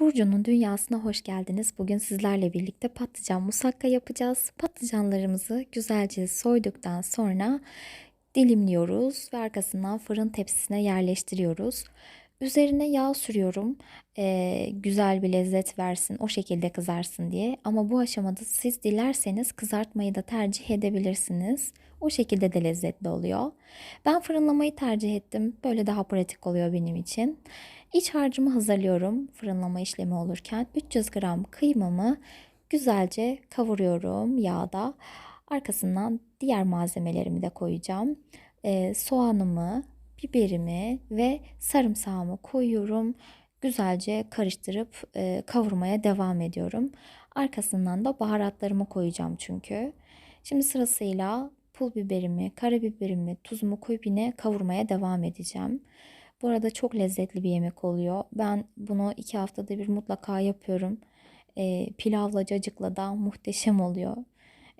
Burcu'nun dünyasına hoş geldiniz. Bugün sizlerle birlikte patlıcan musakka yapacağız. Patlıcanlarımızı güzelce soyduktan sonra dilimliyoruz ve arkasından fırın tepsisine yerleştiriyoruz. Üzerine yağ sürüyorum. Ee, güzel bir lezzet versin, o şekilde kızarsın diye. Ama bu aşamada siz dilerseniz kızartmayı da tercih edebilirsiniz. O şekilde de lezzetli oluyor. Ben fırınlamayı tercih ettim. Böyle daha pratik oluyor benim için. İç harcımı hazırlıyorum fırınlama işlemi olurken. 300 gram kıymamı güzelce kavuruyorum yağda. Arkasından diğer malzemelerimi de koyacağım. Ee, soğanımı, biberimi ve sarımsağımı koyuyorum. Güzelce karıştırıp e, kavurmaya devam ediyorum. Arkasından da baharatlarımı koyacağım çünkü. Şimdi sırasıyla pul biberimi, karabiberimi, tuzumu koyup yine kavurmaya devam edeceğim. Bu arada çok lezzetli bir yemek oluyor. Ben bunu iki haftada bir mutlaka yapıyorum. E, pilavla, cacıkla da muhteşem oluyor.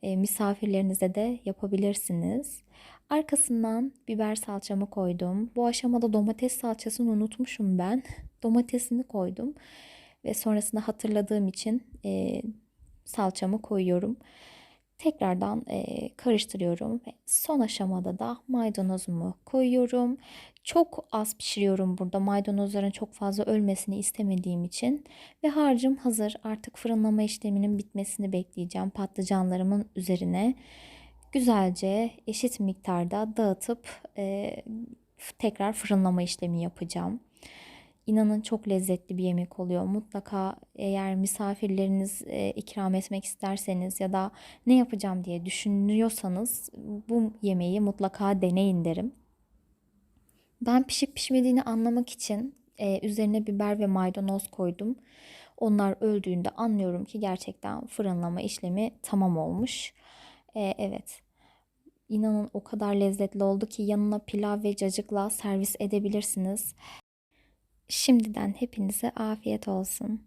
E, misafirlerinize de yapabilirsiniz. Arkasından biber salçamı koydum. Bu aşamada domates salçasını unutmuşum ben. Domatesini koydum ve sonrasında hatırladığım için e, salçamı koyuyorum. Tekrardan e, karıştırıyorum ve son aşamada da maydanozumu koyuyorum. Çok az pişiriyorum burada maydanozların çok fazla ölmesini istemediğim için. Ve harcım hazır. Artık fırınlama işleminin bitmesini bekleyeceğim. Patlıcanlarımın üzerine güzelce eşit miktarda dağıtıp e, tekrar fırınlama işlemi yapacağım. İnanın çok lezzetli bir yemek oluyor. Mutlaka eğer misafirleriniz e, ikram etmek isterseniz ya da ne yapacağım diye düşünüyorsanız bu yemeği mutlaka deneyin derim. Ben pişip pişmediğini anlamak için e, üzerine biber ve maydanoz koydum. Onlar öldüğünde anlıyorum ki gerçekten fırınlama işlemi tamam olmuş. E, evet. İnanın o kadar lezzetli oldu ki yanına pilav ve cacıkla servis edebilirsiniz. Şimdiden hepinize afiyet olsun.